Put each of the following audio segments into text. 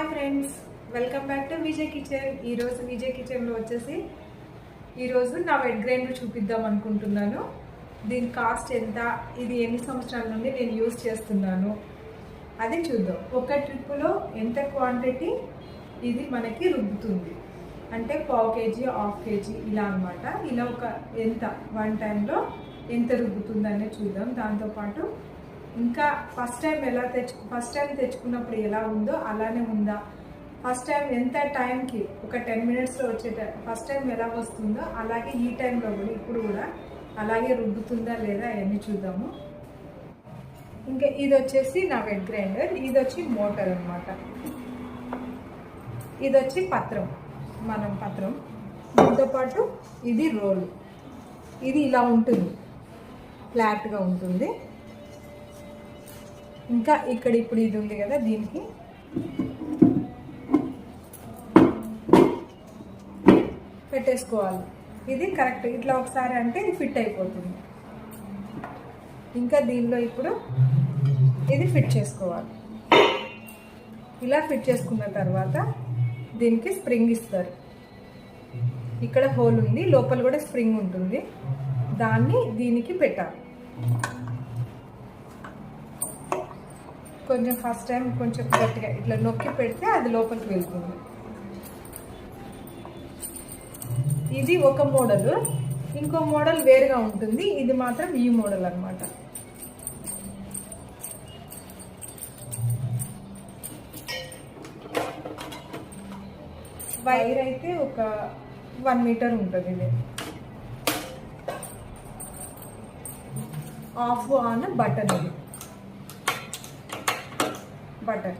Hi friends welcome back to Vijay kitchen. ఈరోజు విజయ్ కిచెన్లో వచ్చేసి ఈరోజు నా వెడ్ గ్రైండర్ చూపిద్దాం అనుకుంటున్నాను. దీని కాస్ట్ ఎంత ఇది ఎన్ని సంవత్సరాల నుండి నేను యూజ్ చేస్తున్నాను అది చూద్దాం. ఒక ట్రిప్పులో ఎంత క్వాంటిటీ ఇది మనకి రుబ్బుతుంది? అంటే పావు కేజీ హాఫ్ కేజీ ఇలా అన్నమాట. ఇలా ఒక ఎంత వన్ టైంలో ఎంత రుబ్బుతుంది అనేది చూద్దాం. దాంతోపాటు ఇంకా ఫస్ట్ టైం ఎలా తెచ్చు ఫస్ట్ టైం తెచ్చుకున్నప్పుడు ఎలా ఉందో అలానే ఉందా? ఫస్ట్ టైం ఎంత టైంకి ఒక టెన్ మినిట్స్లో వచ్చే ఫస్ట్ టైం ఎలా వస్తుందో అలాగే ఈ టైంలో కూడా ఇప్పుడు కూడా అలాగే రుబ్బుతుందా లేదా అవన్నీ చూద్దాము. ఇంకా ఇది వచ్చేసి నా వెడ్ గ్రైండర్ ఇది వచ్చి మోటార్ అనమాట ఇది వచ్చి పత్రం మనం పత్రం. దీంతో పాటు ఇది రోల్ ఇది ఇలా ఉంటుంది. ఫ్లాట్గా ఉంటుంది. ఇంకా ఇక్కడ ఇప్పుడు ఇది ఉంది కదా దీనికి. పెట్టేసుకోవాలి. ఇది కరెక్ట్. ఇట్లా ఒకసారి అంటే ఇది ఫిట్ అయిపోతుంది. ఇంకా దీనిలో ఇప్పుడు ఇది ఫిట్ చేసుకోవాలి. ఇలా ఫిట్ చేసుకున్న తర్వాత దీనికి స్ప్రింగ్ ఇస్తారు. ఇక్కడ హోల్ ఉంది. లోపల కూడా స్ప్రింగ్ ఉంటుంది. దాన్ని దీనికి పెట్టాలి. కొంచెం ఫస్ట్ టైం కొంచెం గట్టిగా ఇట్లా నొక్కి పెడితే అది లోపలికి వెళ్తుంది. ఇది ఒక మోడల్. ఇంకో మోడల్ వేరుగా ఉంటుంది. ఇది మాత్రం ఈ మోడల్ అనమాట వైర్ అయితే ఒక వన్ మీటర్ ఉంటుంది ఇది. ఆఫ్ ఆన్ బటన్ ఇది. బటర్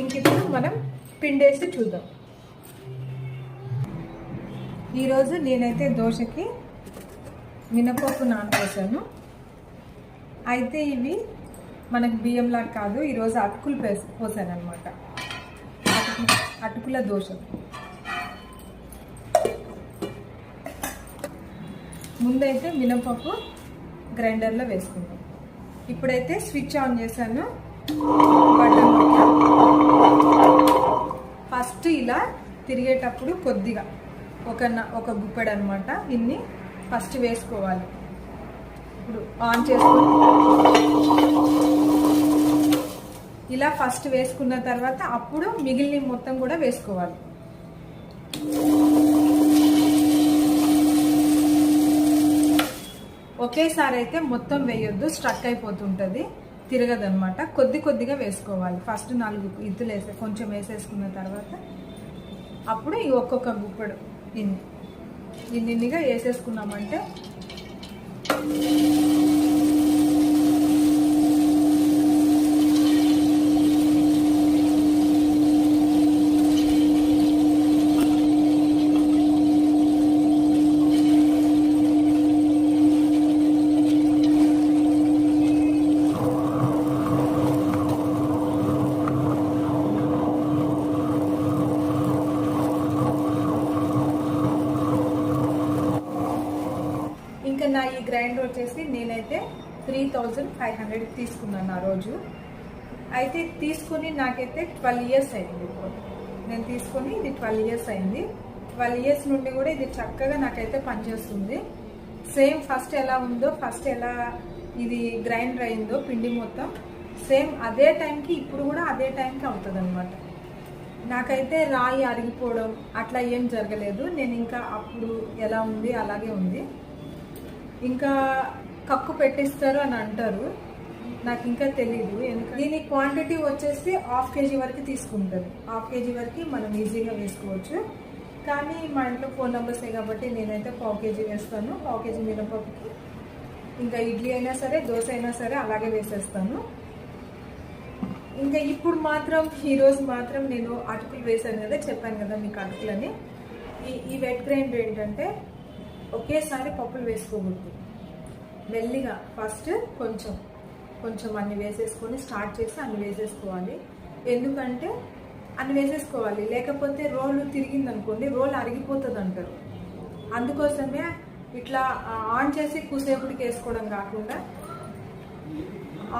ఇంక ఇప్పుడు మనం పిండేసి చూద్దాం. ఈరోజు నేనైతే దోశకి మినపప్పు నానపోసాను అయితే ఇవి మనకి బియ్యంలా కాదు ఈరోజు అటుకులు పోసాను అనమాట అటుకుల దోశ. ముందైతే మినపప్పు గ్రైండర్లో వేసుకుంటాం ఇప్పుడైతే స్విచ్ ఆన్ చేశాను. బటన్ ఫస్ట్ ఇలా తిరిగేటప్పుడు కొద్దిగా ఒక ఒక గుప్పెడు అనమాట ఇన్ని ఫస్ట్ వేసుకోవాలి. ఇప్పుడు ఆన్ చేసుకొని ఇలా ఫస్ట్ వేసుకున్న తర్వాత అప్పుడు మిగిలిన మొత్తం కూడా వేసుకోవాలి. ఒకేసారి అయితే మొత్తం వేయొద్దు స్ట్రక్ అయిపోతుంటుంది తిరగదనమాట కొద్ది కొద్దిగా వేసుకోవాలి. ఫస్ట్ నాలుగు ఇద్దులు వేసే కొంచెం వేసేసుకున్న తర్వాత అప్పుడు ఈ ఒక్కొక్క గుప్పెడు ఇన్ని ఇన్నిగా వేసేసుకున్నామంటే ఇంకా నా ఈ గ్రైండర్ వచ్చేసి నేనైతే త్రీ థౌజండ్ ఫైవ్ హండ్రెడ్ తీసుకున్నాను ఆ రోజు. అయితే తీసుకుని నాకైతే ట్వెల్వ్ ఇయర్స్ అయింది నేను తీసుకుని ఇది ట్వెల్వ్ ఇయర్స్ అయింది. ట్వెల్వ్ ఇయర్స్ నుండి కూడా ఇది చక్కగా నాకైతే పనిచేస్తుంది. సేమ్ ఫస్ట్ ఎలా ఉందో ఫస్ట్ ఎలా ఇది గ్రైండర్ అయిందో పిండి మొత్తం సేమ్ అదే టైంకి ఇప్పుడు కూడా అదే టైంకి అవుతుంది అనమాట నాకైతే రాయి అరిగిపోవడం అట్లా ఏం జరగలేదు. నేను ఇంకా అప్పుడు ఎలా ఉంది అలాగే ఉంది. ఇంకా కక్కు పెట్టిస్తారు అని అంటారు. నాకు ఇంకా తెలియదు ఎందుకంటే దీని క్వాంటిటీ వచ్చేసి హాఫ్ కేజీ వరకు తీసుకుంటారు. హాఫ్ కేజీ వరకు మనం ఈజీగా వేసుకోవచ్చు. కానీ మా ఇంట్లో ఫోన్ నెంబర్సే కాబట్టి నేనైతే పావు కేజీ వేస్తాను. పావు కేజీ మినపప్పుకి ఇంకా ఇడ్లీ అయినా సరే దోశ అయినా సరే అలాగే వేసేస్తాను. ఇంకా ఇప్పుడు మాత్రం ఈరోజు మాత్రం నేను అటుకులు వేసాను కదా చెప్పాను కదా మీకు అటుకులని. ఈ ఈ వెట్ గ్రైండ్ ఏంటంటే ఒకేసారి పప్పులు వేసుకోకూడదు. మెల్లిగా ఫస్ట్ కొంచెం కొంచెం అన్ని వేసేసుకొని స్టార్ట్ చేసి అన్ని వేసేసుకోవాలి. ఎందుకంటే అన్ని వేసేసుకోవాలి. లేకపోతే రోల్ తిరిగింది అనుకోండి రోల్ అరిగిపోతుంది అంటారు అందుకోసమే ఇట్లా ఆన్ చేసి కూసేపుడికి వేసుకోవడం కాకుండా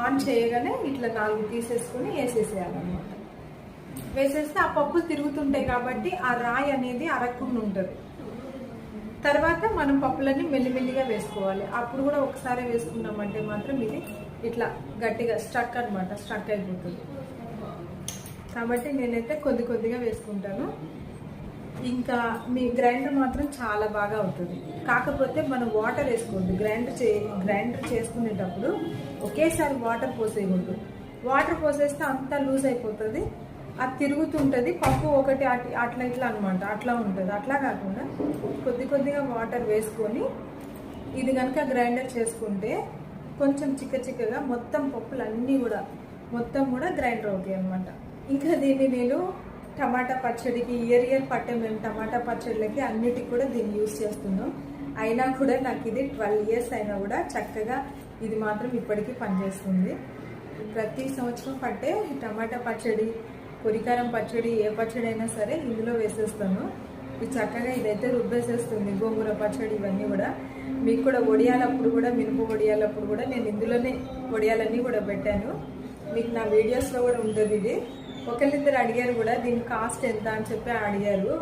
ఆన్ చేయగానే ఇట్లా నాలుగు తీసేసుకొని వేసేసేయాలన్నమాట. వేసేస్తే ఆ పప్పులు తిరుగుతుంటాయి కాబట్టి ఆ రాయి అనేది అరగకుండా ఉంటుంది. తర్వాత మనం పప్పులన్నీ మెల్లిమెల్లిగా వేసుకోవాలి. అప్పుడు కూడా ఒకసారి వేసుకున్నామంటే మాత్రం ఇది ఇట్లా గట్టిగా స్ట్రక్ అనమాట స్ట్రక్ అయిపోతుంది. కాబట్టి నేనైతే కొద్ది కొద్దిగా వేసుకుంటాను. ఇంకా మీ గ్రైండర్ మాత్రం చాలా బాగా అవుతుంది. కాకపోతే మనం వాటర్ వేసుకోవద్దు. గ్రైండర్ చే గ్రైండర్ చేసుకునేటప్పుడు ఒకేసారి వాటర్ పోసేయకూడదు. వాటర్ పోసేస్తే అంతా లూజ్ అయిపోతుంది. అది తిరుగుతుంటుంది పప్పు ఒకటి అట్ అట్లా ఇట్లా అనమాట అట్లా ఉంటుంది. అట్లా కాకుండా కొద్ది కొద్దిగా వాటర్ వేసుకొని ఇది కనుక గ్రైండర్ చేసుకుంటే కొంచెం చిక్క చిక్కగా మొత్తం పప్పులు అన్నీ కూడా మొత్తం కూడా గ్రైండర్ అవుతాయి అనమాట ఇంకా దీన్ని నేను టమాటా పచ్చడికి ఇయర్ ఇయర్ పట్టే మేము టమాటా పచ్చడిలకి అన్నిటికి కూడా దీన్ని యూజ్ చేస్తున్నాం. అయినా కూడా నాకు ఇది ట్వెల్వ్ ఇయర్స్ అయినా కూడా చక్కగా ఇది మాత్రం ఇప్పటికీ పనిచేస్తుంది. ప్రతి సంవత్సరం పట్టే టమాటా పచ్చడి పొరికారం పచ్చడి ఏ పచ్చడి అయినా సరే ఇందులో వేసేస్తాను. ఇది చక్కగా ఇదైతే రుబ్బేసేస్తుంది గోంగూర పచ్చడి ఇవన్నీ కూడా. మీకు కూడా వడియాలప్పుడు కూడా మినుపు వడియాలప్పుడు కూడా నేను ఇందులోనే వడియాలన్నీ కూడా పెట్టాను. మీకు నా వీడియోస్లో కూడా ఉంటుంది ఇది. ఒకరిద్దరు అడిగారు కూడా దీని కాస్ట్ ఎంత అని చెప్పి అడిగారు.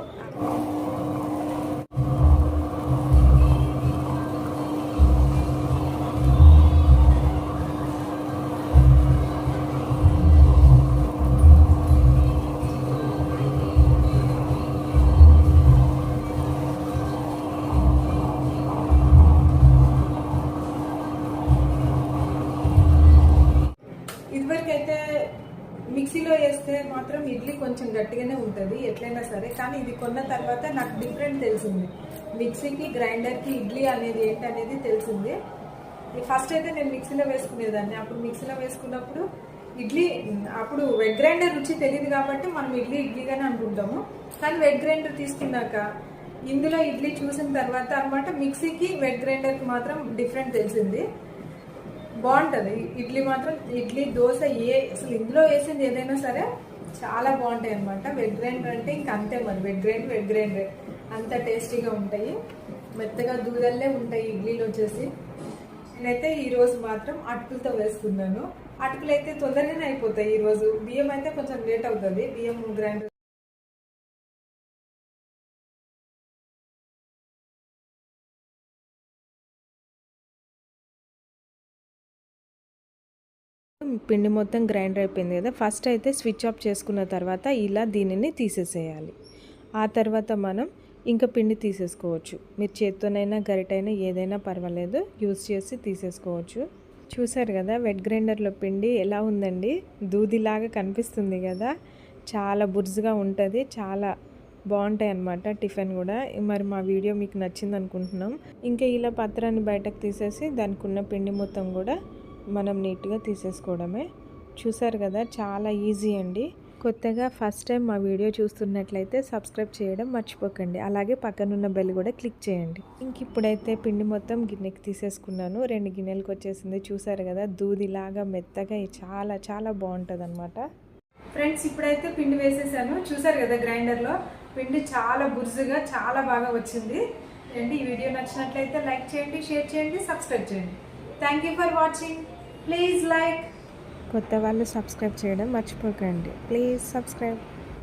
చేస్తే మాత్రం ఇడ్లీ కొంచెం గట్టిగానే ఉంటుంది ఎట్లయినా సరే. కానీ ఇది కొన్న తర్వాత నాకు డిఫరెంట్ తెలిసింది. మిక్సీకి గ్రైండర్కి ఇడ్లీ అనేది ఏంటి అనేది తెలిసింది. ఫస్ట్ అయితే నేను మిక్సీలో వేసుకునేదాన్ని. అప్పుడు మిక్సీలో వేసుకున్నప్పుడు ఇడ్లీ అప్పుడు వెడ్ గ్రైండర్ రుచి తెలియదు కాబట్టి మనం ఇడ్లీ ఇడ్లీగానే అనుకుంటాము. కానీ వెడ్ గ్రైండర్ తీసుకున్నాక ఇందులో ఇడ్లీ చూసిన తర్వాత అనమాట మిక్సీకి వెడ్ గ్రైండర్కి మాత్రం డిఫరెంట్ తెలిసింది. బాగుంటుంది. ఇడ్లీ మాత్రం ఇడ్లీ దోశ ఏ అసలు ఇందులో వేసింది ఏదైనా సరే చాలా బాగుంటాయి అనమాట వెడ్ గ్రైండ్ అంటే ఇంక అంతే మరి. వెడ్ గ్రైండ్ వెడ్ గ్రైండర్ అంత టేస్టీగా ఉంటాయి. మెత్తగా దూదల్లే ఉంటాయి ఇడ్లీలు వచ్చేసి. నేనైతే ఈరోజు మాత్రం అటుకులతో వేసుకున్నాను. అటుకులు అయితే తొందరగానే అయిపోతాయి ఈరోజు బియ్యం అయితే కొంచెం లేట్ అవుతుంది. బియ్యం గ్రైండర్ పిండి మొత్తం గ్రైండర్ అయిపోయింది కదా ఫస్ట్ అయితే స్విచ్ ఆఫ్ చేసుకున్న తర్వాత ఇలా దీనిని తీసేసేయాలి. ఆ తర్వాత మనం ఇంకా పిండి తీసేసుకోవచ్చు. మీరు చేత్తోనైనా గరిటైనా ఏదైనా పర్వాలేదు యూస్ చేసి తీసేసుకోవచ్చు. చూసారు కదా వెట్ గ్రైండర్లో పిండి ఎలా ఉందండి? దూదిలాగా కనిపిస్తుంది కదా చాలా బుర్జుగా ఉంటుంది చాలా బాగుంటాయి అన్నమాట టిఫిన్ కూడా. మరి మా వీడియో మీకు నచ్చింది అనుకుంటున్నాం ఇంకా ఇలా పత్రాన్ని బయటకు తీసేసి దానికి ఉన్న పిండి మొత్తం కూడా మనం నీట్గా తీసేసుకోవడమే. చూసారు కదా చాలా ఈజీ అండి. కొత్తగా ఫస్ట్ టైం మా వీడియో చూస్తున్నట్లయితే సబ్స్క్రైబ్ చేయడం మర్చిపోకండి. అలాగే పక్కనున్న బెల్ కూడా క్లిక్ చేయండి. ఇంక ఇప్పుడైతే పిండి మొత్తం గిన్నెకి తీసేసుకున్నాను. రెండు గిన్నెలకు వచ్చేసింది. చూసారు కదా దూదిలాగా మెత్తగా చాలా చాలా బాగుంటుంది అనమాట ఫ్రెండ్స్ ఇప్పుడైతే పిండి వేసేసాను. చూసారు కదా గ్రైండర్లో పిండి చాలా బుర్జుగా చాలా బాగా వచ్చింది. అండి ఈ వీడియో నచ్చినట్లయితే లైక్ చేయండి షేర్ చేయండి సబ్స్క్రైబ్ చేయండి. Thank you for watching please like కొత్త వాళ్ళు సబ్స్క్రైబ్ చేయడం మర్చిపోకండి. Please subscribe